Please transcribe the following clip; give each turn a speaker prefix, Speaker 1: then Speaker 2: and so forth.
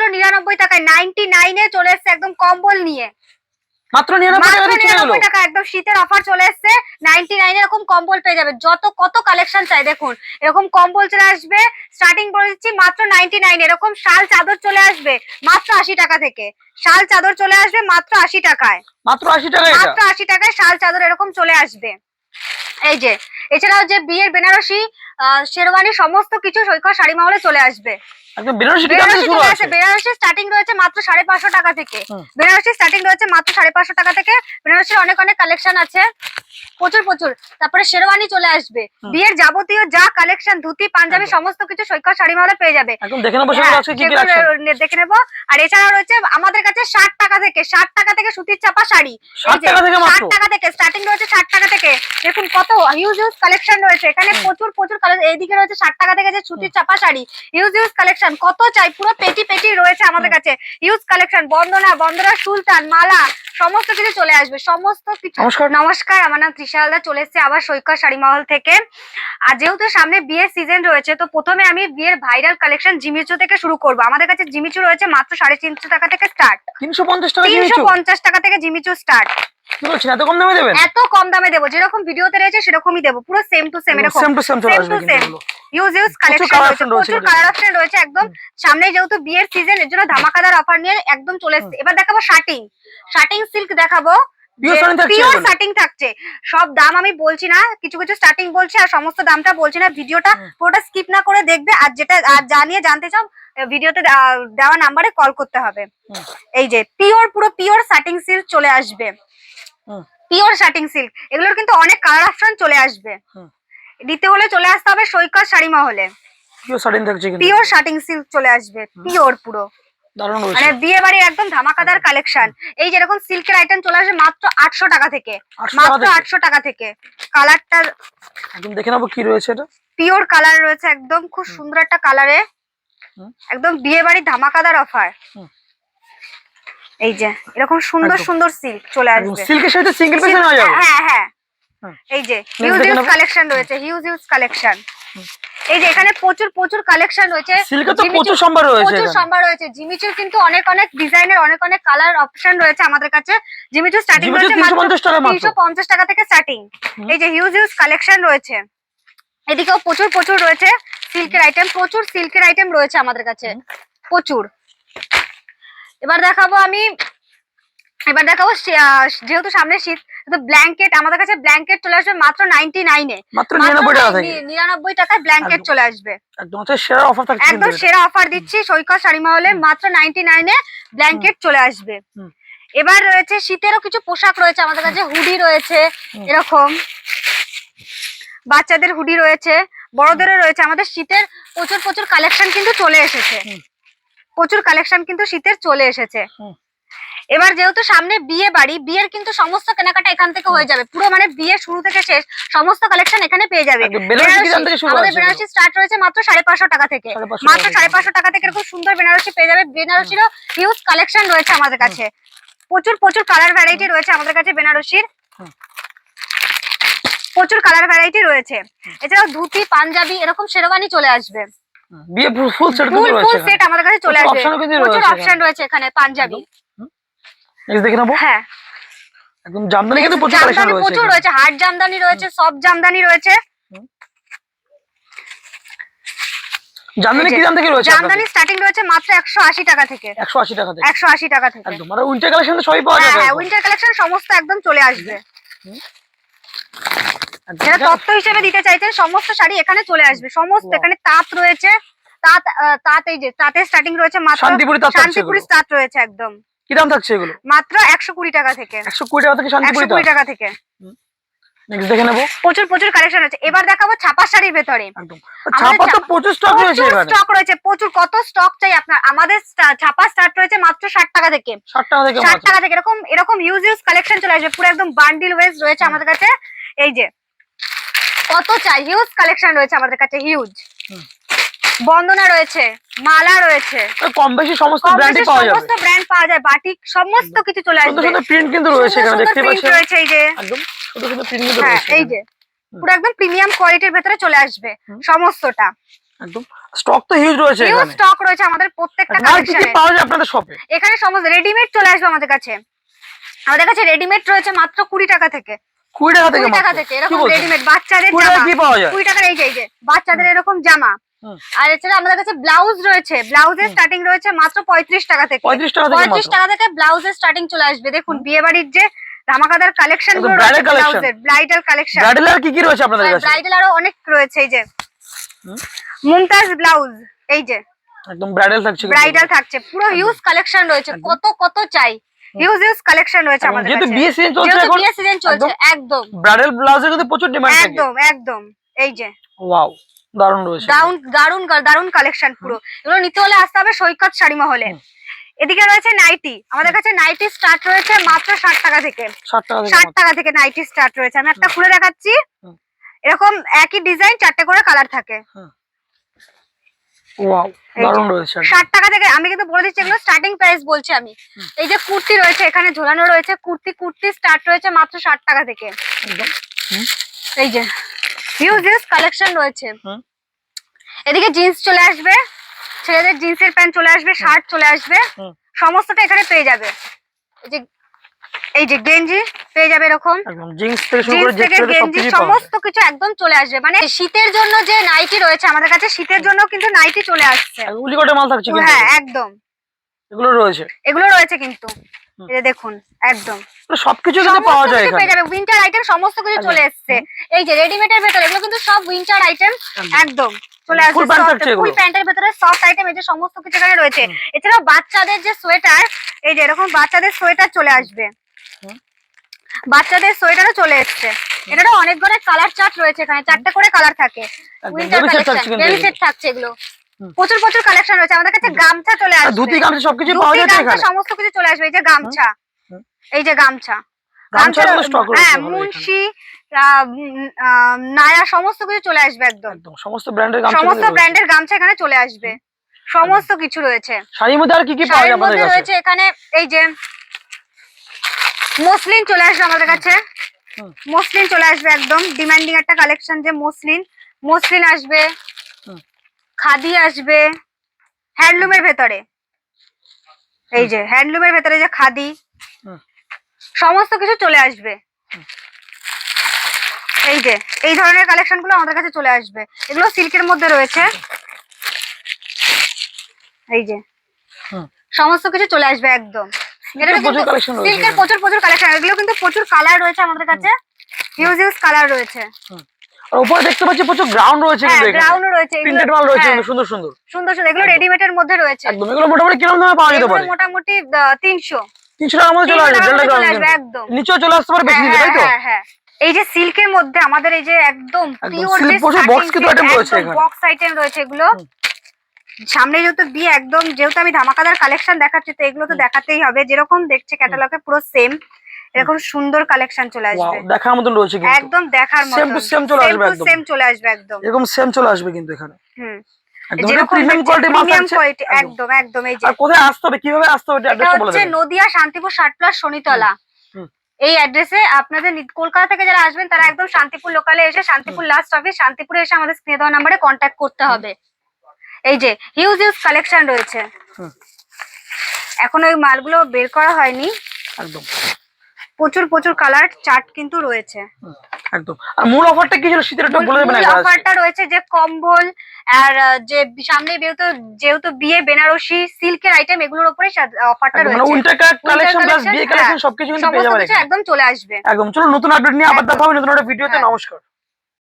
Speaker 1: মাত্র নিরানব্বই টাকায় নাইনটি নাইনে চলে এসছে একদম কম্বল নিয়ে।
Speaker 2: মাত্র নিরানব্বই টাকা
Speaker 1: মাত্র
Speaker 2: দিচ্ছে এগুলো
Speaker 1: নিরানব্বই টাকা একদম শীতের অফার চলে এসছে নাইনটি নাইন এরকম কম্বল পেয়ে যাবে। যত কত কালেকশন চাই দেখুন এরকম কম্বল চলে আসবে স্টার্টিং করে দিচ্ছি মাত্র নাইনটি নাইন এরকম শাল চাদর চলে আসবে মাত্র আশি টাকা থেকে। শাল চাদর চলে আসবে মাত্র আশি টাকায়।
Speaker 2: মাত্র আশি টাকা
Speaker 1: মাত্র আশি টাকায় শাল চাদর এরকম চলে আসবে। এই যে এছাড়াও যে বিয়ের বেনারসি শেরওয়ানি সমস্ত কিছু সৈকত শাড়ি মহলে চলে আসবে।
Speaker 2: বেনারসি
Speaker 1: স্টার্টিং রয়েছে মাত্র সাড়ে পাঁচশো টাকা থেকে। বেনারসি স্টার্টিং রয়েছে মাত্র সাড়ে পাঁচশো টাকা থেকে। বেনারসির অনেক অনেক কালেকশন আছে। প্রচুর প্রচুর। তারপরে শেরওয়ানি চলে আসবে। বিয়ের যাবতীয় যা কালেকশন ধুতি পাঞ্জাবি সমস্ত কিছু সৈকত শাড়ি মহলে পেয়ে যাবে।
Speaker 2: দেখে নেব
Speaker 1: আর এছাড়াও রয়েছে আমাদের কাছে ষাট টাকা থেকে ষাট টাকা থেকে সুতির চাপা শাড়ি।
Speaker 2: ষাট টাকা থেকে
Speaker 1: ষাট টাকা থেকে স্টার্টিং রয়েছে ষাট টাকা থেকে। দেখুন কত হিউজ হিউজ কালেকশন রয়েছে। এখানে প্রচুর প্রচুর কালেকশন এইদিকে রয়েছে ষাট টাকা থেকে যে সুতির চাপা শাড়ি। হিউজ হিউজ কালেকশন কত চাই? পুরো পেটি পেটি রয়েছে আমাদের কাছে। হিউজ কালেকশন বন্দনা বন্দনা সুলতান মালা সমস্ত কিছু চলে আসবে। সমস্ত কিছু।
Speaker 2: নমস্কার।
Speaker 1: আমার নাম ত্রিশা হালদার। চলে এসেছে আবার সৈকত শাড়ি মহল থেকে। আর যেহেতু সামনে বিয়ের সিজন রয়েছে তো প্রথমে আমি বিয়ের ভাইরাল কালেকশন জিমিচু থেকে শুরু করব। আমাদের কাছে জিমিচু রয়েছে মাত্র সাড়ে তিনশো টাকা থেকে স্টার্ট
Speaker 2: তিনশো পঞ্চাশ টাকা
Speaker 1: তিনশো পঞ্চাশ টাকা থেকে জিমিচু স্টার্ট
Speaker 2: এত কম দামে দেবেন?
Speaker 1: এত কম দামে দেবো যেরকম ভিডিওতে রয়েছে সেরকমই দেবো পুরো সেম টু সেম এরকম
Speaker 2: same to same.
Speaker 1: Use use collection রয়েছে প্রচুর কালার অপশন রয়েছে একদম সামনে যেহেতু বিয়ের সিজন এর জন্য ধামাকাদার অফার নিয়ে একদম চলে এসেছে। এবার দেখাবো শার্টিং শার্টিং সিল্ক দেখাবো। পিওর থাকছে সব দাম আমি বলছি না কিছু কিছু স্টার্টিং বলছি আর সমস্ত দামটা বলছি না। ভিডিওটা। পুরোটা স্কিপ না করে দেখবে আর যেটা আর জানিয়ে জানতে চাও ভিডিওতে দেওয়া নাম্বারে কল করতে হবে। এই যে পিওর পুরো পিওর শার্টিং সিল্ক চলে আসবে। পিওর শার্টিং সিল্ক এগুলোর কিন্তু অনেক কালার অপশন চলে আসবে। দিতে হলে চলে আসতে হবে সৈকত শাড়ি মহলে।
Speaker 2: পিওর শাড়ি থাকছে কিন্তু।
Speaker 1: পিওর শার্টিং সিল্ক চলে আসবে পিওর পুরো। মানে বিয়ে বাড়ির একদম ধামাকাদার কালেকশন এই যেরকম সিল্কের আইটেম চলে আসবে মাত্র আটশো টাকা থেকে। মাত্র আটশো টাকা থেকে। কালারটা
Speaker 2: একদম দেখে নেব কি রয়েছে এটা।
Speaker 1: পিওর কালার রয়েছে একদম খুব সুন্দর একটা কালারে। একদম বিয়ে বাড়ির ধামাকাদার অফার। এই যে এরকম সুন্দর। সুন্দর সিল্ক চলে আসবে।
Speaker 2: সিল্কের সাথে সিঙ্গেল পিস নেওয়া যাবে।
Speaker 1: হ্যাঁ হ্যাঁ এই যে হিউজ হিউজ কালেকশন রয়েছে হিউজ হিউজ কালেকশন এই যে এখানে প্রচুর প্রচুর কালেকশন রয়েছে।
Speaker 2: সিল্কের তো প্রচুর সম্ভার রয়েছে
Speaker 1: প্রচুর সম্ভার রয়েছে। জিমিচুর কিন্তু অনেক অনেক ডিজাইনের অনেক অনেক কালার অপশন রয়েছে আমাদের কাছে। জিমিচু স্টার্টিং রয়েছে
Speaker 2: 350 টাকা মাত্র।
Speaker 1: তিনশো পঞ্চাশ টাকা থেকে স্টার্টিং এই যে হিউজ হিউজ কালেকশন রয়েছে। এদিকেও প্রচুর প্রচুর রয়েছে সিল্কের আইটেম প্রচুর সিল্কের আইটেম রয়েছে আমাদের কাছে। প্রচুর। এবার দেখাবো আমি এবার দেখাবো যেহেতু সামনে শীত ব্ল্যাঙ্কেট আমাদের কাছে ব্ল্যাঙ্কেট চলে আসবে মাত্র নাইনটি নাইনে
Speaker 2: মাত্র নিরানব্বই
Speaker 1: টাকায় ব্ল্যাঙ্কেট চলে আসবে।
Speaker 2: একদম সেরা অফার
Speaker 1: একদম সেরা অফার দিচ্ছি সৈকত শাড়ি মহলে মাত্র নাইনটি নাইনে ব্ল্যাঙ্কেট চলে আসবে। এবার রয়েছে শীতেরও কিছু পোশাক রয়েছে আমাদের কাছে হুডি রয়েছে এরকম। বাচ্চাদের হুডি রয়েছে বড়দেরও রয়েছে আমাদের শীতের প্রচুর প্রচুর কালেকশন কিন্তু চলে এসেছে। প্রচুর কালেকশন কিন্তু শীতের চলে এসেছে। এবার যেহেতু সামনে বিয়ে বাড়ি বিয়ের কিন্তু সমস্ত কেনাকাটা এখান থেকে হয়ে যাবে। পুরো মানে বিয়ে শুরু থেকে শেষ সমস্ত কালেকশন এখানে পেয়ে যাবে।
Speaker 2: শুরু
Speaker 1: আমাদের বেনারসি স্টার্ট রয়েছে মাত্র সাড়ে পাঁচশো টাকা থেকে। মাত্র সাড়ে পাঁচশো টাকা থেকে এরকম সুন্দর বেনারসি পেয়ে যাবে। বেনারসিরও হিউজ কালেকশন রয়েছে আমাদের কাছে। প্রচুর প্রচুর কালার ভ্যারাইটি রয়েছে আমাদের কাছে বেনারসির প্রচুর কালার ভ্যারাইটি রয়েছে। এছাড়াও ধুতি পাঞ্জাবি এরকম শেরওয়ানি চলে আসবে।
Speaker 2: বিয়ে ফুল সেট কিন্তু রয়েছে
Speaker 1: ফুল সেট আমাদের কাছে চলে আসবে।
Speaker 2: ও কিন্তু
Speaker 1: প্রচুর অপশন রয়েছে এখানে পাঞ্জাবি।
Speaker 2: দেখে নেব।
Speaker 1: হ্যাঁ।
Speaker 2: একদম জামদানি কিন্তু প্রচুর কালেকশন রয়েছে
Speaker 1: প্রচুর রয়েছে হার্ড জামদানি রয়েছে সব জামদানি রয়েছে।
Speaker 2: জামদানি কি দাম থেকে রয়েছে
Speaker 1: জামদানি স্টার্টিং রয়েছে মাত্র একশো আশি টাকা থেকে।
Speaker 2: একশো আশি টাকা থেকে।
Speaker 1: একশো আশি টাকা থেকে।
Speaker 2: একদম। মানে উইন্টার কালেকশন সবই পাওয়া
Speaker 1: হ্যাঁ
Speaker 2: যাবে
Speaker 1: হ্যাঁ উইন্টার কালেকশন সমস্ত একদম চলে আসবে। যেটা তথ্য হিসেবে দিতে চাইছেন সমস্ত শাড়ি এখানে চলে আসবে। সমস্ত এখানে তাঁত রয়েছে। তাঁত তাঁত এই যে তাঁতের স্টার্টিং রয়েছে মাত্র
Speaker 2: শান্তিপুরি তাঁত
Speaker 1: শান্তিপুরি তাঁত রয়েছে একদম।
Speaker 2: কি দাম থাকছে এগুলো?
Speaker 1: মাত্র একশো কুড়ি টাকা থেকে।
Speaker 2: একশো কুড়ি টাকা থেকে শান্তিপুরি
Speaker 1: কুড়ি টাকা থেকে।
Speaker 2: দেখে নেব।
Speaker 1: প্রচুর প্রচুর কালেকশন আছে এবার দেখাবো ছাপা শাড়ির ভেতরে।
Speaker 2: ছাপা তো প্রচুর স্টক রয়েছে
Speaker 1: স্টক রয়েছে। প্রচুর কত স্টক চাই আপনার? আমাদের ছাপা স্টার্ট রয়েছে মাত্র ষাট টাকা থেকে।
Speaker 2: ষাট টাকা থেকে
Speaker 1: ষাট টাকা থেকে। এরকম এরকম ইউজ ইউজ কালেকশন চলে আসবে। পুরো একদম বান্ডিল ওয়েজ রয়েছে আমাদের কাছে। এই যে কত চাই? হিউজ কালেকশন রয়েছে আমাদের কাছে হিউজ বন্দনা রয়েছে মালা রয়েছে।
Speaker 2: কম বেশি সমস্ত ব্র্যান্ডই পাওয়া যাবে।
Speaker 1: সমস্ত ব্র্যান্ড পাওয়া যায় বাটিক সমস্ত কিছু চলে আসবে।
Speaker 2: সুন্দর প্রিন্ট কিন্তু রয়েছে এখানে দেখতে পাচ্ছেন?
Speaker 1: রয়েছে এই যে।
Speaker 2: একদম সুন্দর সুন্দর প্রিন্ট কিন্তু
Speaker 1: হ্যাঁ
Speaker 2: রয়েছে
Speaker 1: এই যে। পুরো একদম প্রিমিয়াম কোয়ালিটির ভেতরে চলে আসবে সমস্তটা।
Speaker 2: একদম। স্টক তো হিউজ রয়েছে
Speaker 1: হিউজ স্টক রয়েছে আমাদের প্রত্যেকটা কালেকশনে
Speaker 2: পাওয়া যায় আপনাদের শপে
Speaker 1: এখানে সমস্ত রেডিমেড চলে আসবে আমাদের কাছে। আমাদের কাছে রেডিমেড রয়েছে মাত্র কুড়ি টাকা থেকে।
Speaker 2: কুড়ি টাকা থেকে
Speaker 1: কুড়ি টাকা থেকে এরকম রেডিমেড বাচ্চাদের জামা।
Speaker 2: কি পাওয়া যায়?
Speaker 1: কুড়ি টাকার এই যে এই যে বাচ্চাদের এরকম জামা। আর এছাড়া আমাদের কাছে ব্লাউজ রয়েছে। ব্লাউজের স্টার্টিং রয়েছে মাত্র পঁয়ত্রিশ টাকা থেকে।
Speaker 2: পঁয়ত্রিশ টাকা থেকে
Speaker 1: পঁয়ত্রিশ টাকা থেকে ব্লাউজের স্টার্টিং চলে আসবে। দেখুন বিয়ে বাড়ির যে ধামাকাদার
Speaker 2: কালেকশনগুলো
Speaker 1: রয়েছে ব্লাউজের ব্রাইডাল কালেকশন
Speaker 2: ব্রাইডাল আর কি কি রয়েছে আপনাদের কাছে?
Speaker 1: ব্রাইডাল আরও অনেক রয়েছে এই যে। মুমতাজ ব্লাউজ এই যে।
Speaker 2: একদম ব্রাইডাল থাকছে
Speaker 1: ব্রাইডাল থাকছে। পুরো হিউজ কালেকশন রয়েছে। কত কত চাই। হিউজ হিউজ কালেকশন রয়েছে আমাদের
Speaker 2: যেহেতু বিয়ে সিজন চলছে এখন
Speaker 1: বিয়ে সিজন চলছে
Speaker 2: একদম। ব্রাইডাল ব্লাউজের কিন্তু প্রচুর ডিমান্ড থাকে।
Speaker 1: একদম একদম এই যে।
Speaker 2: ওয়াও দারুণ রয়েছে।
Speaker 1: দারুণ দারুণ দারুণ কালেকশন পুরো। এগুলো নিতে হলে আসতে হবে সৈকত শাড়ি মহলে। এদিকে রয়েছে নাইটি আমাদের কাছে নাইটি স্টার্ট রয়েছে মাত্র ষাট টাকা থেকে।
Speaker 2: ষাট। টাকা থেকে
Speaker 1: নাইটি স্টার্ট রয়েছে। আমি একটা খুলে দেখাচ্ছি। এরকম একই ডিজাইন চারটে করে কালার থাকে।
Speaker 2: ওয়াও দারুণ রয়েছে
Speaker 1: টাকা থেকে আমি কিন্তু বলে দিচ্ছি এগুলো স্টার্টিং প্রাইস বলছি আমি। এই যে কুর্তি রয়েছে এখানে ঝোলানো রয়েছে কুর্তি কুর্তি স্টার্ট রয়েছে মাত্র ষাট টাকা থেকে। এই যে হিউজ হিউজ কালেকশন রয়েছে। এদিকে জিন্স চলে আসবে ছেলেদের জিন্সের প্যান্ট চলে আসবে শার্ট চলে আসবে। সমস্তটা এখানে পেয়ে যাবে। এই যে এই যে গেঞ্জি পেয়ে যাবে এরকম।
Speaker 2: জিন্স থেকে শুরু করে
Speaker 1: গেঞ্জি। সমস্ত কিছু একদম চলে আসবে। মানে শীতের জন্য যে নাইটি রয়েছে আমাদের কাছে শীতের জন্য কিন্তু নাইটি চলে আসছে।
Speaker 2: মাল থাকছে কিন্তু।
Speaker 1: হ্যাঁ একদম।
Speaker 2: এগুলো রয়েছে।
Speaker 1: এগুলো রয়েছে কিন্তু। এই দেখুন একদম।
Speaker 2: সবকিছু কিন্তু পাওয়া যায় এখানে।
Speaker 1: পেয়ে যাবে। উইন্টার আইটেম সমস্ত কিছু চলে এসেছে। এই যে রেডিমেডের ভেতরে এগুলো কিন্তু সব উইন্টার আইটেম
Speaker 2: একদম।
Speaker 1: চলে ফুল প্যান্টের ভেতরে সফট আইটেম এই যে সমস্ত কিছু এখানে রয়েছে। এছাড়াও বাচ্চাদের যে সোয়েটার এই যে এরকম বাচ্চাদের সোয়েটার চলে আসবে। বাচ্চাদের সোয়েটারও চলে এসছে। এটারও অনেক ধরনের কালার চার্ট রয়েছে এখানে চারটে করে কালার থাকে।
Speaker 2: একদম
Speaker 1: উইন্টার কালেকশন বেবি। সেট থাকছে এগুলো। প্রচুর প্রচুর কালেকশন রয়েছে। আমাদের কাছে গামছা চলে আসবে।
Speaker 2: ধুতি গামছা সবকিছু পাওয়া যাচ্ছে এখানে?
Speaker 1: সমস্ত কিছু চলে আসবে। এই যে গামছা। এই যে গামছা।
Speaker 2: রয়েছে
Speaker 1: হ্যাঁ মুন্সি নায়া সমস্ত কিছু চলে আসবে একদম।
Speaker 2: সমস্ত ব্র্যান্ডের গামছা
Speaker 1: সমস্ত ব্র্যান্ডের গামছা এখানে চলে আসবে। সমস্ত কিছু রয়েছে।
Speaker 2: শাড়ির মধ্যে আর কি কি পাওয়া যায়
Speaker 1: শাড়ির
Speaker 2: আপনাদের
Speaker 1: মধ্যে
Speaker 2: কাছে?
Speaker 1: রয়েছে এখানে এই যে মসলিন চলে আসবে আমাদের কাছে। মসলিন চলে আসবে একদম। ডিমান্ডিং একটা কালেকশন যে মসলিন। মসলিন আসবে। খাদি আসবে। হ্যান্ডলুমের ভেতরে। এই যে হ্যান্ডলুমের ভেতরে যে খাদি। সমস্ত কিছু চলে আসবে। এই যে এই ধরনের কালেকশনগুলো আমাদের কাছে চলে আসবে। এগুলো সিল্কের মধ্যে রয়েছে। এই যে। সমস্ত কিছু চলে আসবে একদম। এটা
Speaker 2: প্রচুর কালেকশন রয়েছে
Speaker 1: সিল্কের প্রচুর প্রচুর কালেকশন এগুলো কিন্তু প্রচুর কালার রয়েছে আমাদের কাছে। হিউজ হিউজ কালার রয়েছে।
Speaker 2: আর উপরে দেখতে পাচ্ছি প্রচুর গ্রাউন্ড রয়েছে
Speaker 1: হ্যাঁ
Speaker 2: কিন্তু এখানে।
Speaker 1: ব্রাউন রয়েছে
Speaker 2: প্রিন্টেড মাল রয়েছে
Speaker 1: হ্যাঁ,
Speaker 2: কিন্তু সুন্দর সুন্দর।
Speaker 1: সুন্দর সুন্দর এগুলো মধ্যে রয়েছে।
Speaker 2: একদম এগুলো মোটামুটি কীরকম দামে পাওয়া যেতে পারে?
Speaker 1: মোটামুটি
Speaker 2: টাকার মধ্যে চলে আসবে ডেল্টা গ্রাউন্ড
Speaker 1: একদম।
Speaker 2: নিচেও চলে আসতে পারে বেশি
Speaker 1: হ্যাঁ,
Speaker 2: তাই তো?
Speaker 1: হ্যাঁ, হ্যাঁ, এই যে সিল্কের মধ্যে আমাদের এই যে একদম
Speaker 2: একদম
Speaker 1: পিওর
Speaker 2: silk কিন্তু item রয়েছে এখানে।
Speaker 1: বক্স আইটেম রয়েছে এগুলো। সামনে যেহেতু বিয়ে একদম যেহেতু আমি ধামাকাদার কালেকশন দেখাচ্ছি তো এগুলো তো দেখাতেই হবে। যেরকম দেখছে ক্যাটালগে পুরো সেম এরকম সুন্দর কালেকশন চলে আসবে।
Speaker 2: দেখার মতন রয়েছে কিন্তু।
Speaker 1: একদম দেখার মতো
Speaker 2: Same to same চলে আসবে একদম।
Speaker 1: সেম চলে আসবে একদম।
Speaker 2: এরকম সেম চলে আসবে কিন্তু এখানে।
Speaker 1: হুম।
Speaker 2: একদম
Speaker 1: এই যে।
Speaker 2: আর কোথায় আসতে হবে? কীভাবে আসতে হবে?
Speaker 1: এটা হচ্ছে নদিয়া শান্তিপুর ষাট প্লাস শনিতলা।
Speaker 2: হুম।
Speaker 1: এই অ্যাড্রেসে আপনাদের কলকাতা থেকে যারা আসবেন তারা একদম শান্তিপুর লোকালে এসে শান্তিপুর লাস্ট অফিস শান্তিপুরে এসে আমাদের স্ক্রিনে দেওয়া নাম্বারে কন্ট্যাক্ট করতে হবে। এই যে হিউজ হিউজ কালেকশন রয়েছে। এখন ওই মালগুলো বের করা হয়নি।
Speaker 2: একদম।
Speaker 1: প্রচুর প্রচুর কালার চার্ট কিন্তু রয়েছে।
Speaker 2: একদম। আর মূল অফারটা কি ছিল শীতের একটু বলে দেবেন একবার।
Speaker 1: অফারটা রয়েছে যে কম্বল আর যে সামনে যেহেতু যেহেতু বিয়ে বেনারসি সিল্কের আইটেম এগুলোর উপরে অফারটা
Speaker 2: মানে উইন্টার কালেকশন প্লাস বিয়ে
Speaker 1: হ্যাঁ।
Speaker 2: কালেকশন সবকিছু কিন্তু পেয়ে যাবেন
Speaker 1: একদম চলে আসবে।
Speaker 2: একদম চলো নতুন আপডেট নিয়ে আবার। দেখা হবে নতুন একটা ভিডিওতে।
Speaker 1: হ্যাঁ।
Speaker 2: নমস্কার।